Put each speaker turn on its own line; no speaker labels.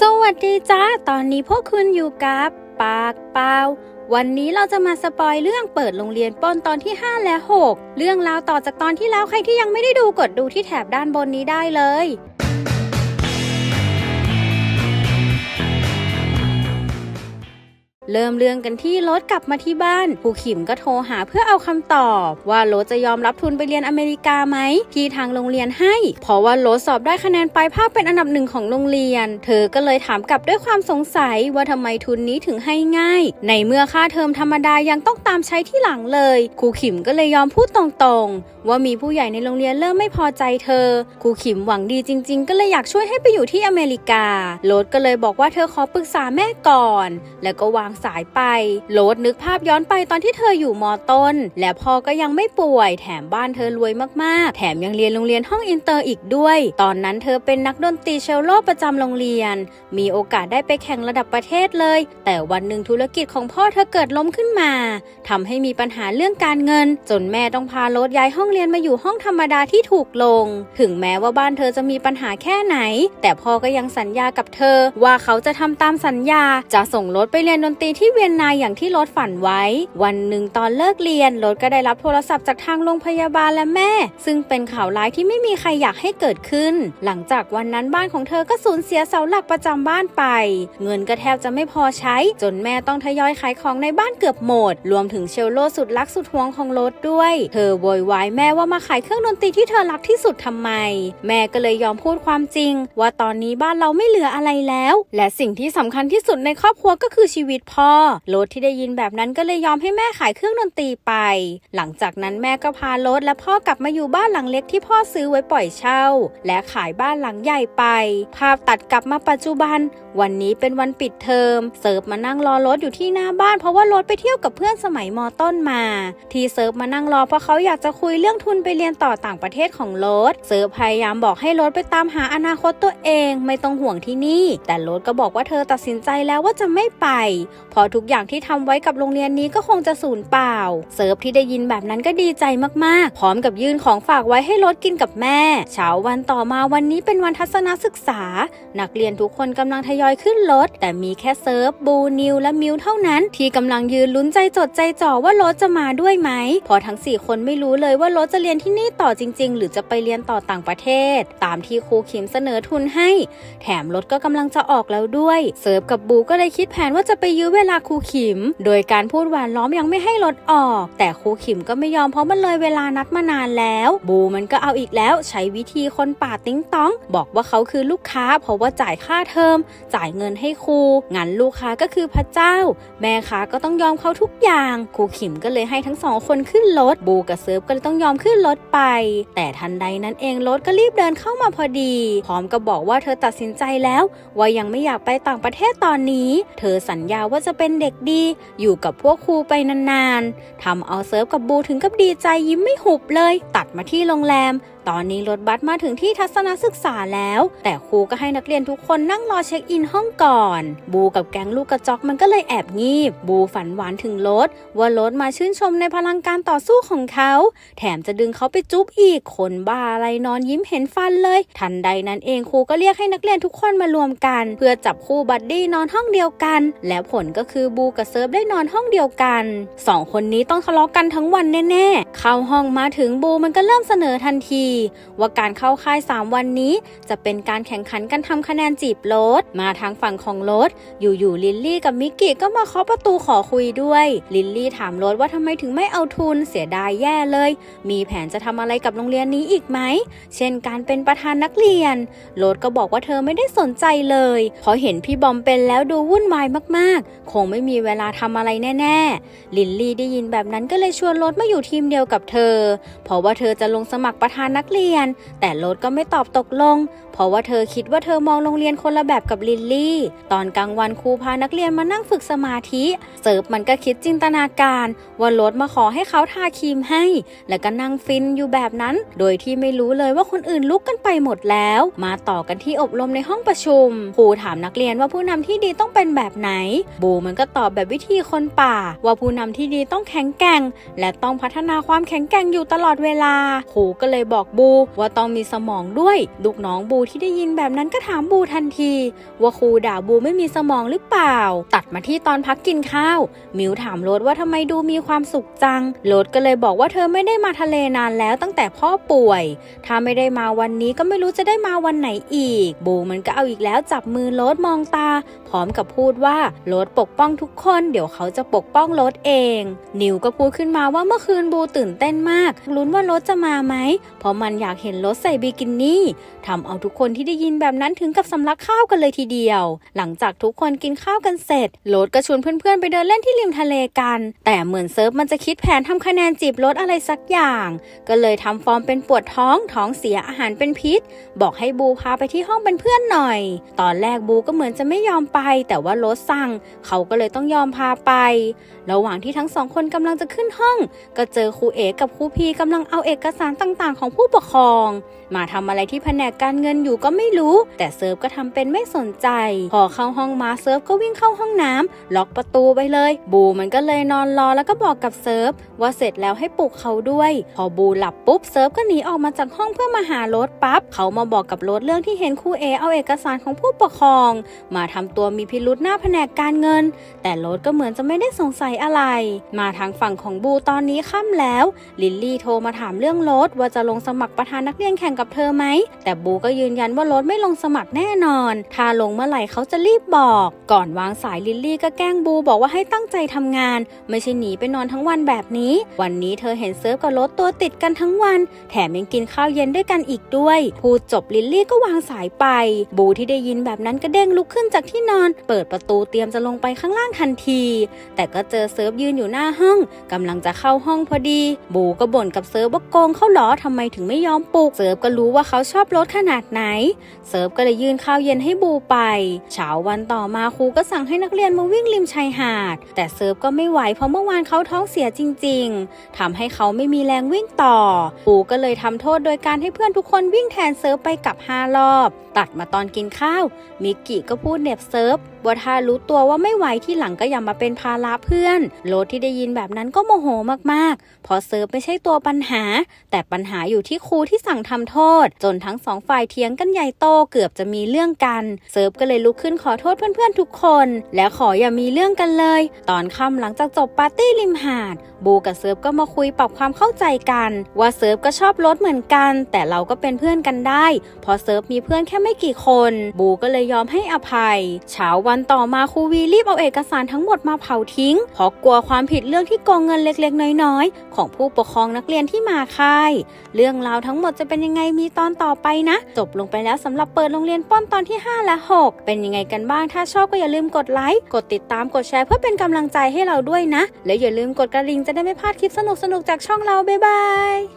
สวัสดีจ้า ตอนนี้พวกคุณอยู่กับ ปากเปล่า วันนี้เราจะมาสปอยเรื่องเปิดโรงเรียนป้นตอนที่ 5 และ 6 เรื่องราวต่อจากตอนที่แล้วใครที่ยังไม่ได้ดูกดดูที่แถบด้านบนนี้ได้เลย เริ่มเรื่องกันที่รถกลับมาที่บ้านครูขิมก็โทรหาเพื่อเอาคำตอบ ว่ารถจะยอมรับทุนไปเรียนอเมริกาไหมที่ทางโรงเรียนให้ เพราะว่ารถสอบได้คะแนนปลายภาคเป็นอันดับหนึ่งของโรงเรียน เธอก็เลยถามกลับด้วยความสงสัยว่าทำไมทุนนี้ถึงให้ง่าย ในเมื่อค่าเทอมธรรมดายังต้องตามใช้ที่หลังเลยครูขิมก็เลยยอมพูดตรงๆ ว่ามีผู้ใหญ่ในโรงเรียนเริ่มไม่พอใจเธอครูขิมหวังดีจริง ๆ ก็เลยอยากช่วยให้ไปอยู่ที่อเมริกาโรถก็เลยบอกว่าเธอขอปรึกษาแม่ก่อน แล้วก็วางสายไปโรถนึกภาพย้อนไปตอนที่เธออยู่มอต้น และพ่อก็ยังไม่ป่วย แถมบ้านเธอรวยมากๆ แถมยังเรียนโรงเรียนห้องอินเตอร์อีกด้วย ตอนนั้นเธอเป็นนักดนตรีเชลโลประจำโรงเรียน มีโอกาสได้ไปแข่งระดับประเทศเลย แต่วันหนึ่งธุรกิจของพ่อเธอเกิดล้มขึ้นมาทำให้มีปัญหาเรื่องการเงิน จนแม่ต้องพาโรถย้ายห้องเรียนมาอยู่ห้องธรรมดาที่ถูกลง ถึงแม้ว่าบ้านเธอจะมีปัญหาแค่ไหน แต่พ่อก็ยังสัญญากับเธอ ว่าเขาจะทำตามสัญญาจะส่งโรถไปเรียนดนตรีที่เวียนนาอย่างที่รถฝันไว้ วันหนึ่งตอนเลิกเรียนรถก็ได้รับโทรศัพท์จากทางโรงพยาบาลและแม่ ซึ่งเป็นข่าวร้ายที่ไม่มีใครอยากให้เกิดขึ้น หลังจากวันนั้นบ้านของเธอก็สูญเสียเสาหลักประจำบ้านไป เงินก็แทบจะไม่พอใช้ จนแม่ต้องทยอยขายของในบ้านเกือบหมด รวมถึงเชลโลสุดรักสุดหวงของรถด้วย เธอโวยวายแม่ว่ามาขายเครื่องดนตรีที่เธอรักที่สุดทำไม แม่ก็เลยยอมพูดความจริง ว่าตอนนี้บ้านเราไม่เหลืออะไรแล้ว และสิ่งที่สำคัญที่สุดในครอบครัวก็คือชีวิตพ่อพ่อรถที่ได้ยินแบบนั้นก็เลยยอมให้แม่ขายเครื่องดนตรีไป หลังจากนั้นแม่ก็พารถและพ่อกลับมาอยู่บ้านหลังเล็กที่พ่อซื้อไว้ปล่อยเช่า และขายบ้านหลังใหญ่ไป ภาพตัดกลับมาปัจจุบัน วันนี้เป็นวันปิดเทอมเซิร์ฟมานั่งรอรถอยู่ที่หน้าบ้านเพราะว่ารถไปเที่ยวกับเพื่อนสมัยมต้นมา ที่เซิร์ฟมานั่งรอเพราะเขาอยากจะคุยเรื่องทุนไปเรียนต่อต่างประเทศของรถเซิร์ฟพยายามบอกให้รถไปตามหาอนาคตตัวเอง ไม่ต้องห่วงที่นี่ แต่รถก็บอกว่าเธอตัดสินใจแล้วว่าจะไม่ไปเพราะทุกอย่างที่ทำไว้กับโรงเรียนนี้ก็คงจะสูญเปล่า เซิร์ฟที่ได้ยินแบบนั้นก็ดีใจมากๆ พร้อมกับยื่นของฝากไว้ให้รถกินกับแม่ เช้าวันต่อมาวันนี้เป็นวันทัศนศึกษา นักเรียนทุกคนกำลังทยอยขึ้นรถ แต่มีแค่เซิร์ฟ บูนิว และมิวเท่านั้นที่กำลังยืนลุ้นใจจดใจจ่อว่ารถจะมาด้วยไหมเพอทั้ง 4 คนไม่รู้เลยว่ารถจะเรียนที่นี่ต่อจริง ๆ หรือจะไปเรียนต่อต่างประเทศ ตามที่ครูขิมเสนอทุนให้ แถมรถก็กำลังจะออกแล้วด้วย เซิร์ฟกับบูก็เลยคิดแผนว่าจะไปยื้อเวลาครูขิม โดยการพูดหวานล้อมยังไม่ให้รถออก แต่ครูขิมก็ไม่ยอมเพราะมันเลยเวลานัดมานานแล้ว บูมันก็เอาอีกแล้วใช้วิธีคนป่าติ้งต้อง บอกว่าเขาคือลูกค้า เพราะว่าจ่ายค่าเทอม จ่ายเงินให้ครูงั้นลูกค้าก็คือพระเจ้า แม่ค้าก็ต้องยอมเขาทุกอย่างครูขิมก็เลยให้ทั้งสองคนขึ้นรถบูกับเซิร์ฟก็เลยต้องยอมขึ้นรถไป แต่ทันใดนั้นเองรถก็รีบเดินเข้ามาพอดี พร้อมกับบอกว่าเธอตัดสินใจแล้ว ว่ายังไม่อยากไปต่างประเทศตอนนี้ เธอสัญญาว่าจะะเป็นเด็กดี อยู่กับพวกครูไปนานๆทำเอาเซิร์ฟกับบูถึงกับดีใจยิ้มไม่หุบเลย ตัดมาที่โรงแรม ตอนนี้รถบัสมาถึงที่ทัศนศึกษาแล้ว แต่ครูก็ให้นักเรียนทุกคนนั่งรอเช็คอินห้องก่อน บูกับแก๊งลูกกระจอกมันก็เลยแอบงีบ บูฝันหวานถึงรถว่ารถมาชื่นชมในพลังการต่อสู้ของเขา แถมจะดึงเขาไปจุ๊บอีกคนบ้าอะไรนอนยิ้มเห็นฟันเลย ทันใดนั้นเองครูก็เรียกให้นักเรียนทุกคนมารวมกัน เพื่อจับคู่บัดดี้นอนห้องเดียวกัน และผลก็คือบูกับเซิร์ฟได้นอนห้องเดียวกันสองคนนี้ต้องทะเลาะกันทั้งวันแน่ๆเข้าห้องมาถึงบูมันก็เริ่มเสนอทันทีว่าการเข้าค่าย 3 วันนี้ จะเป็นการแข่งขันกันทำคะแนนจีบโรถมาทางฝั่งของโรถอยู่ๆลิลลี่กับมิกกี้ก็มาเคาะประตูขอคุยด้วย ลิลลี่ถามโรถว่าทำไมถึงไม่เอาทุนเสียดายแย่เลย มีแผนจะทำอะไรกับโรงเรียนนี้อีกไหม เช่นการเป็นประธานนักเรียนโรถก็บอกว่าเธอไม่ได้สนใจเลยเพราะเห็นพี่บอมเป็นแล้วดูวุ่นวายมากๆ คงไม่มีเวลาทำอะไรแน่ๆ ลิลลี่ได้ยินแบบนั้นก็เลยชวนโรถมาอยู่ทีมเดียวกับเธอ เพราะว่าเธอจะลงสมัครประธานนักักเรียน แต่โรดก็ไม่ตอบตกลง ราะว่าเธอคิดว่าเธอมองโรงเรียนคนละแบบกับลิลลี่ ตอนกลางวันครูพานักเรียนมานั่งฝึกสมาธิ เสิร์ฟมันก็คิดจินตนาการว่ารถมาขอให้เขาทาครีมให้ แล้วก็นั่งฟินอยู่แบบนั้น โดยที่ไม่รู้เลยว่าคนอื่นลุกกันไปหมดแล้ว มาต่อกันที่อบรมในห้องประชุมครูถามนักเรียนว่าผู้นำที่ดีต้องเป็นแบบไหน บูมันก็ตอบแบบวิธีคนป่า ว่าผู้นำที่ดีต้องแข็งแกร่ง และต้องพัฒนาความแข็งแกร่งอยู่ตลอดเวลาครูก็เลยบอกบูว่าต้องมีสมองด้วยลูกน้องบูที่ได้ยินแบบนั้นก็ถามบูทันที ว่าครูด่าบูไม่มีสมองหรือเปล่า ตัดมาที่ตอนพักกินข้าว มิวถามโรสว่าทำไมดูมีความสุขจัง โรสก็เลยบอกว่าเธอไม่ได้มาทะเลนานแล้วตั้งแต่พ่อป่วย ถ้าไม่ได้มาวันนี้ก็ไม่รู้จะได้มาวันไหนอีก บูมันก็เอาอีกแล้วจับมือโรสมองตา พร้อมกับพูดว่าโรสปกป้องทุกคน เดี๋ยวเขาจะปกป้องโรสเอง นิวก็พูดขึ้นมาว่าเมื่อคืนบูตื่นเต้นมาก ลุ้นว่าโรสจะมาไหมเพราะมันอยากเห็นโรสใส่บิกินี่ทำเอาทุกคนที่ได้ยินแบบนั้นถึงกับสำลักข้าวกันเลยทีเดียว หลังจากทุกคนกินข้าวกันเสร็จ โรสก็ชวนเพื่อนๆ ไปเดินเล่นที่ริมทะเลกัน แต่เหมือนเซิร์ฟมันจะคิดแผนทำคะแนนจีบโรสอะไรสักอย่าง ก็เลยทำฟอร์มเป็นปวดท้องท้องเสียอาหารเป็นพิษ บอกให้บูพาไปที่ห้องเป็นเพื่อนหน่อย ตอนแรกบูก็เหมือนจะไม่ยอมไป แต่ว่าโรสสั่ง เขาก็เลยต้องยอมพาไป ระหว่างที่ทั้งสองคนกำลังจะขึ้นห้อง ก็เจอครูเอกกับครูพีกำลังเอาเอกสารต่างๆ ของผู้ปกครอง มาทำอะไรที่แผนกการเงินอยู่ก็ไม่รู้ แต่เซิร์ฟก็ทำเป็นไม่สนใจ พอเข้าห้องมาเซิร์ฟก็วิ่งเข้าห้องน้ำล็อกประตูไปเลย บูมันก็เลยนอนรอแล้วก็บอกกับเซิร์ฟว่าเสร็จแล้วให้ปลุกเขาด้วย พอบูหลับปุ๊บเซิร์ฟก็หนีออกมาจากห้องเพื่อมาหารถปั๊บเขามาบอกกับรถเรื่องที่เห็นครูเอเอาเอกสารของผู้ปกครอง มาทำตัวมีพิรุษหน้าแผนกการเงิน แต่รถก็เหมือนจะไม่ได้สงสัยอะไร มาทางฝั่งของบูตอนนี้ค่ำแล้ว ลิลลี่โทรมาถามเรื่องรถว่าจะลงสมัครประธานนักเรียนแข่งกับเธอไหม แต่บูก็ยืนยันว่ารถไม่ลงสมัครแน่นอน ถ้าลงเมื่อไหร่เขาจะรีบบอก ก่อนวางสายลิลลี่ก็แกล้งบูบอกว่าให้ตั้งใจทำงาน ไม่ใช่หนีไปนอนทั้งวันแบบนี้ วันนี้เธอเห็นเซิร์ฟกับรถตัวติดกันทั้งวัน แถมยังกินข้าวเย็นด้วยกันอีกด้วย พูดจบลิลลี่ก็วางสายไป บูที่ได้ยินแบบนั้นก็เด้งลุกขึ้นจากที่นอน เปิดประตูเตรียมจะลงไปข้างล่างทันที แต่ก็เจอเซิร์ฟยืนอยู่หน้าห้องกำลังจะเข้าห้องพอดี บูก็บ่นกับเซิร์ฟว่าโกงเขาหรอทำไมถึงไม่ยอมปลุกเซิร์ฟก็รู้ว่าเขาชอบรถขนาดไหนเซิร์ฟก็เลยยื่นข้าวเย็นให้บูไป เช้าวันต่อมาครูก็สั่งให้นักเรียนมาวิ่งริมชายหาด แต่เซิร์ฟก็ไม่ไหวเพราะเมื่อวานเขาท้องเสียจริง ๆทำให้เขาไม่มีแรงวิ่งต่อปูก็เลยทำโทษโดยการให้เพื่อนทุกคนวิ่งแทนเซิร์ฟไปกับห้ารอบ ตัดมาตอนกินข้าว มิกกี้ก็พูดเหน็บเซิร์ฟว่าถ้ารู้ตัวว่าไม่ไหวที่หลังก็อย่ามาเป็นภาระเพื่อนโรสที่ได้ยินแบบนั้นก็โมโหมากๆเพราะเซิร์ฟไม่ใช่ตัวปัญหา แต่ปัญหาอยู่ที่ครูที่สั่งทำโทษ จนทั้งสองฝ่ายเถียงกันใหญ่โตเกือบจะมีเรื่องกัน เซิร์ฟก็เลยลุกขึ้นขอโทษเพื่อนๆทุกคน และขออย่ามีเรื่องกันเลย ตอนค่ำหลังจากจบปาร์ตี้ริมหาด บูกับเซิร์ฟก็มาคุยปรับความเข้าใจกัน ว่าเซิร์ฟก็ชอบรถเหมือนกัน แต่เราก็เป็นเพื่อนกันได้เพราะเซิร์ฟมีเพื่อนแค่ไม่กี่คน บูก็เลยยอมให้อภัย เช้าวันต่อมาครูวีรีบเอาเอกสารทั้งหมดมาเผาทิ้งเพราะกลัวความผิดเรื่องที่โกงเงินเล็กๆ น้อยๆ ของผู้ปกครองนักเรียนที่มาค่าย เรื่องราวทั้งหมดจะเป็นยังไงมีตอนต่อไปนะ จบลงไปแล้วสำหรับเปิดโรงเรียนป้อนตอนที่ 5 และ 6 เป็นยังไงกันบ้าง ถ้าชอบก็อย่าลืมกดไลค์ กดติดตาม กดแชร์เพื่อเป็นกำลังใจให้เราด้วยนะ และอย่าลืมกดกระดิ่งจะได้ไม่พลาดคลิปสนุกๆจากช่องเรา บ๊ายบาย